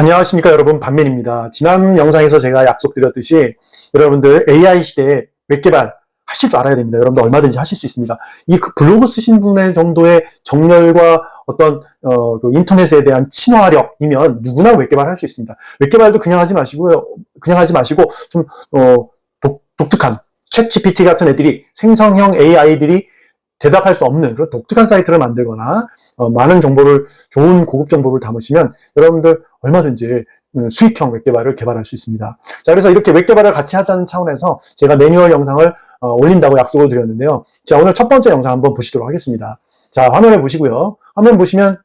안녕하십니까 여러분 반면입니다. 지난 영상에서 제가 약속드렸듯이 여러분들 AI 시대에 웹 개발 하실 줄 알아야 됩니다. 여러분들 얼마든지 하실 수 있습니다. 이 그 블로그 쓰신 분의 정도의 정렬과 어떤 어, 그 인터넷에 대한 친화력이면 누구나 웹 개발할 수 있습니다. 웹 개발도 그냥 하지 마시고요. 그냥 하지 마시고 좀 어, 독, 독특한 챗 GPT 같은 애들이 생성형 AI들이 대답할 수 없는 그런 독특한 사이트를 만들거나 어, 많은 정보를 좋은 고급 정보를 담으시면 여러분들 얼마든지 음, 수익형 웹 개발을 개발할 수 있습니다. 자, 그래서 이렇게 웹 개발을 같이 하자는 차원에서 제가 매뉴얼 영상을 어, 올린다고 약속을 드렸는데요. 자, 오늘 첫 번째 영상 한번 보시도록 하겠습니다. 자, 화면을 보시고요. 화면 보시면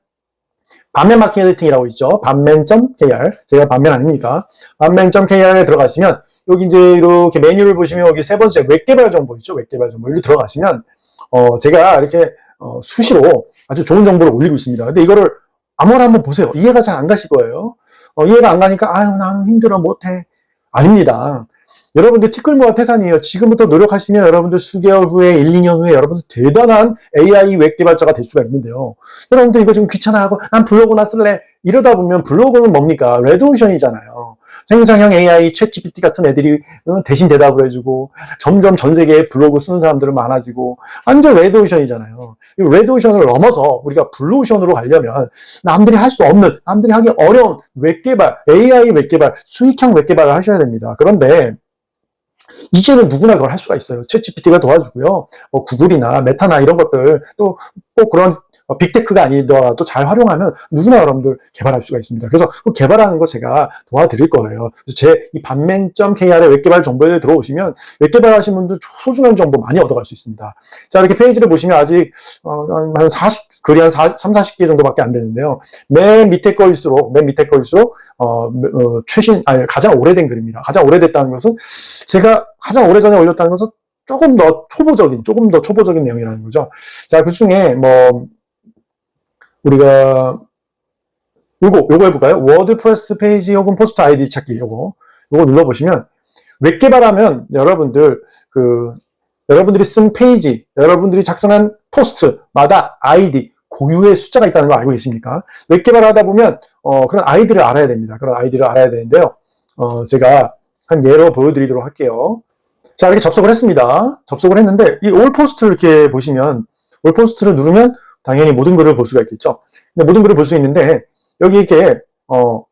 반면 마케팅이라고 있죠. 반면.kr. 제가 반면 아닙니까? 반면.kr에 들어가시면 여기 이제 이렇게 메뉴를 보시면 여기 세 번째 웹 개발 정보 있죠. 웹 개발 정보. 여기 들어가시면 어, 제가 이렇게 어, 수시로 아주 좋은 정보를 올리고 있습니다. 근데 이거를 아무나 한번 보세요. 이해가 잘 안 가실 거예요. 어, 이해가 안 가니까 아유 나는 힘들어 못해. 아닙니다. 여러분들 티끌모아 태산이에요. 지금부터 노력하시면 여러분들 수개월 후에 1, 2년 후에 여러분들 대단한 AI 웹 개발자가 될 수가 있는데요. 여러분들 이거 좀 귀찮아하고 난 블로그나 쓸래. 이러다 보면 블로그는 뭡니까? 레드오션이잖아요. 생성형 AI, 챗 GPT 같은 애들이 어, 대신 대답을 해주고 점점 전 세계에 블로그 쓰는 사람들은 많아지고 완전 레드오션이잖아요. 이 레드오션을 넘어서 우리가 블루오션으로 가려면 남들이 할 수 없는, 남들이 하기 어려운 웹 개발, AI 웹 개발, 수익형 웹 개발을 하셔야 됩니다. 그런데 이제는 누구나 그걸 할 수가 있어요. 챗GPT가 도와주고요. 뭐 구글이나 메타나 이런 것들 또 꼭 그런 어, 빅테크가 아니더라도 잘 활용하면 누구나 여러분들 개발할 수가 있습니다. 그래서 그 개발하는 거 제가 도와드릴 거예요. 제 이 반면.kr의 웹개발 정보에 들어오시면 웹개발하신 분들 소중한 정보 많이 얻어갈 수 있습니다. 자, 이렇게 페이지를 보시면 아직 어, 한 40, 글이 한 4, 3, 40개 정도밖에 안 되는데요. 맨 밑에 거일수록, 맨 밑에 거일수록, 어, 어, 최신, 아니, 가장 오래된 글입니다. 가장 오래됐다는 것은 제가 가장 오래전에 올렸다는 것은 조금 더 초보적인, 조금 더 초보적인 내용이라는 거죠. 자, 그 중에 뭐, 우리가, 요거, 요거 해볼까요? 워드프레스 페이지 혹은 포스트 아이디 찾기, 요거. 요거 눌러보시면, 웹 개발하면 여러분들, 그, 여러분들이 쓴 페이지, 여러분들이 작성한 포스트마다 아이디, 고유의 숫자가 있다는 거 알고 계십니까? 웹 개발을 하다 보면, 어, 그런 아이디를 알아야 됩니다. 그런 아이디를 알아야 되는데요. 어, 제가 한 예로 보여드리도록 할게요. 자, 이렇게 접속을 했습니다. 접속을 했는데, 이 올 포스트를 이렇게 보시면, 올 포스트를 누르면 당연히 모든 글을 볼 수가 있겠죠. 근데 모든 글을 볼 수 있는데, 여기 이렇게, 어,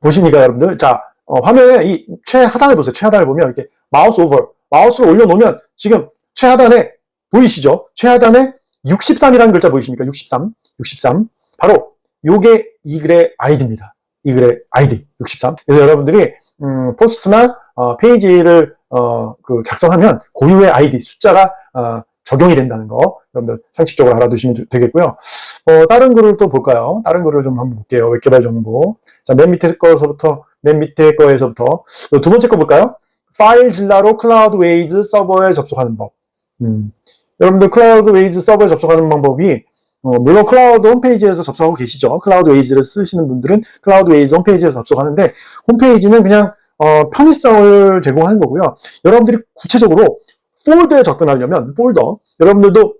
보십니까, 여러분들? 자, 어, 화면에 이 최하단을 보세요. 최하단을 보면 이렇게 마우스 오버, 마우스를 올려놓으면 지금 최하단에 보이시죠? 최하단에 63이라는 글자 보이십니까? 63, 63. 바로 요게 이 글의 아이디입니다. 이 글의 아이디, 63. 그래서 여러분들이 음, 포스트나 어, 페이지를 어, 그 작성하면 고유의 아이디 숫자가 어, 적용이 된다는 거 여러분들 상식적으로 알아두시면 되겠고요. 어, 다른 글을 또 볼까요? 다른 글을 좀 한번 볼게요. 웹개발 정보. 자, 맨 밑에 거서부터 맨 밑에 거에서부터 두 번째 거 볼까요? 파일 질라로 클라우드 웨이즈 서버에 접속하는 법. 음, 여러분들 클라우드 웨이즈 서버에 접속하는 방법이 어, 물론 클라우드 홈페이지에서 접속하고 계시죠. 클라우드 웨이즈를 쓰시는 분들은 클라우드 웨이즈 홈페이지에서 접속하는데 홈페이지는 그냥 어, 편의성을 제공하는 거고요. 여러분들이 구체적으로 폴더에 접근하려면 폴더 여러분들도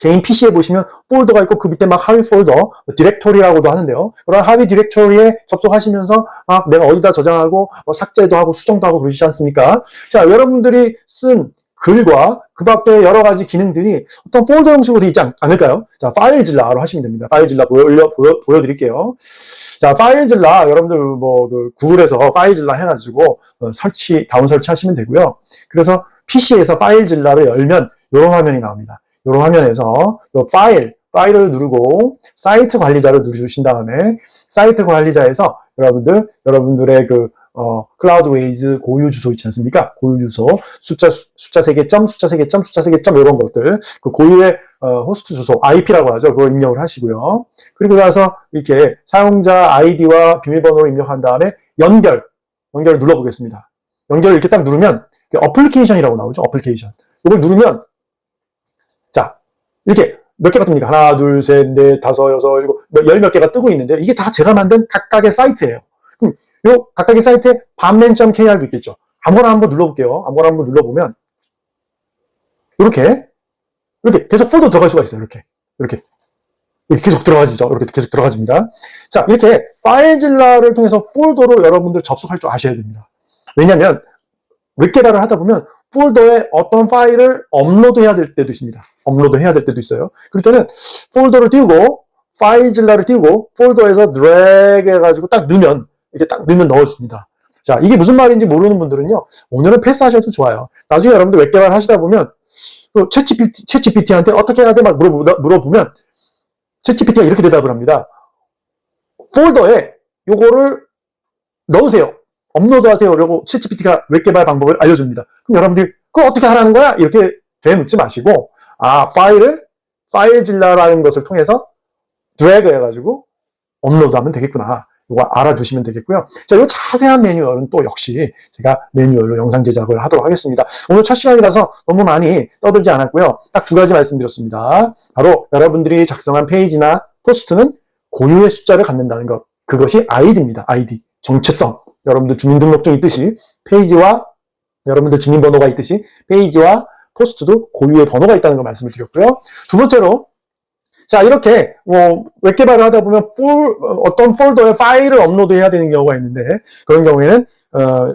개인 PC에 보시면 폴더가 있고 그 밑에 막 하위 폴더 디렉토리라고도 하는데요. 그런 하위 디렉토리에 접속하시면서 막 내가 어디다 저장하고 뭐 삭제도 하고 수정도 하고 그러시지 않습니까? 자 여러분들이 쓴 글과 그 밖에 여러 가지 기능들이 어떤 폴더 형식으로 되어 있지 않, 않을까요? 자, 파일질라로 하시면 됩니다. 파일질라 보여, 보여, 보여드릴게요. 자, 파일질라, 여러분들 뭐, 그 구글에서 파일질라 해가지고 어, 설치, 다운 설치하시면 되고요. 그래서 PC에서 파일질라를 열면 이런 화면이 나옵니다. 이런 화면에서 요 파일, 파일을 누르고 사이트 관리자를 누르신 다음에 사이트 관리자에서 여러분들, 여러분들의 그 어, 클라우드웨이즈 고유 주소 있지 않습니까? 고유 주소, 숫자, 숫자 3개 점, 숫자 3개 점, 숫자 3개 점, 이런 것들. 그 고유의, 어, 호스트 주소, IP라고 하죠. 그걸 입력을 하시고요. 그리고 나서 이렇게 사용자 아이디와 비밀번호를 입력한 다음에 연결, 연결을 눌러보겠습니다. 연결을 이렇게 딱 누르면, 어플리케이션이라고 나오죠. 어플리케이션. 이걸 누르면, 자, 이렇게 몇 개가 뜹니까? 하나, 둘, 셋, 넷, 다섯, 여섯, 일곱, 열 몇 개가 뜨고 있는데, 이게 다 제가 만든 각각의 사이트예요. 그럼 요 각각의 사이트에 반면.kr도 있겠죠. 아무거나 한번 눌러볼게요. 아무거나 한번 눌러보면 이렇게 이렇게 계속 폴더 들어갈 수가 있어요. 이렇게 이렇게 이렇게 계속 들어가지죠. 이렇게 계속 들어가집니다. 자 이렇게 파일질러를 통해서 폴더로 여러분들 접속할 줄 아셔야 됩니다. 왜냐하면 웹 개발을 하다 보면 폴더에 어떤 파일을 업로드해야 될 때도 있습니다. 업로드해야 될 때도 있어요. 그럴 때는 폴더를 띄우고 파일질러를 띄우고 폴더에서 드래그 해가지고 딱 넣으면 이렇게 딱 넣으면 넣어집니다. 자, 이게 무슨 말인지 모르는 분들은요, 오늘은 패스하셔도 좋아요. 나중에 여러분들 웹 개발 하시다 보면, 또 챗GPT, 챗GPT한테 어떻게 해야 돼? 막 물어보, 물어보면, 챗GPT가 이렇게 대답을 합니다. 폴더에 요거를 넣으세요. 업로드 하세요. 라고 챗GPT가 웹 개발 방법을 알려줍니다. 그럼 여러분들이, 그걸 어떻게 하라는 거야? 이렇게 되묻지 마시고, 아, 파일을, 파일질러라는 것을 통해서 드래그 해가지고 업로드하면 되겠구나. 이거 알아두시면 되겠고요. 자, 이 자세한 매뉴얼은 또 역시 제가 매뉴얼로 영상 제작을 하도록 하겠습니다. 오늘 첫 시간이라서 너무 많이 떠들지 않았고요. 딱 두 가지 말씀드렸습니다. 바로 여러분들이 작성한 페이지나 포스트는 고유의 숫자를 갖는다는 것. 그것이 아이디입니다. 아이디. 정체성. 여러분들 주민등록증 있듯이 페이지와 여러분들 주민번호가 있듯이 페이지와 포스트도 고유의 번호가 있다는 걸 말씀을 드렸고요. 두 번째로 자, 이렇게, 뭐, 웹 개발을 하다 보면, 폴, 어떤 폴더에 파일을 업로드해야 되는 경우가 있는데, 그런 경우에는, 어,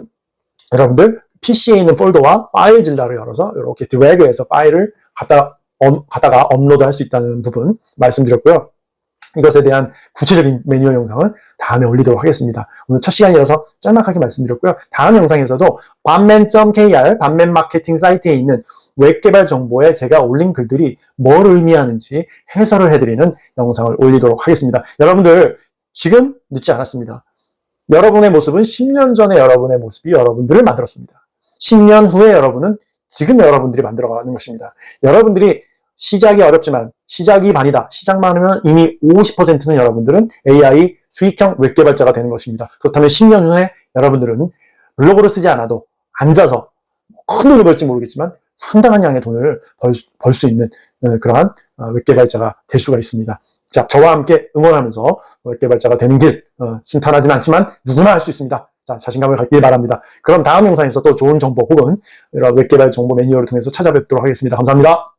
여러분들, PC에 있는 폴더와 파일 질러를 열어서, 이렇게 드래그해서 파일을 갖다, 업, 갖다가 업로드 할 수 있다는 부분 말씀드렸고요. 이것에 대한 구체적인 매뉴얼 영상은 다음에 올리도록 하겠습니다. 오늘 첫 시간이라서 짤막하게 말씀드렸고요. 다음 영상에서도 반맨.kr, 반맨 마케팅 사이트에 있는 웹 개발 정보에 제가 올린 글들이 뭘 의미하는지 해설을 해드리는 영상을 올리도록 하겠습니다. 여러분들 지금 늦지 않았습니다. 여러분의 모습은 10년 전에 여러분의 모습이 여러분들을 만들었습니다. 10년 후에 여러분은 지금 여러분들이 만들어가는 것입니다. 여러분들이 시작이 어렵지만 시작이 반이다. 시작만 하면 이미 50%는 여러분들은 AI 수익형 웹 개발자가 되는 것입니다. 그렇다면 10년 후에 여러분들은 블로그를 쓰지 않아도 앉아서 큰 돈을 벌지 모르겠지만 상당한 양의 돈을 벌수 있는 어, 그러한 어, 웹 개발자가 될 수가 있습니다. 자, 저와 함께 응원하면서 웹 개발자가 되는 길 어, 순탄하진 않지만 누구나 할 수 있습니다. 자, 자신감을 갖길 바랍니다. 그럼 다음 영상에서 또 좋은 정보 혹은 이런 웹 개발 정보 매뉴얼을 통해서 찾아뵙도록 하겠습니다. 감사합니다.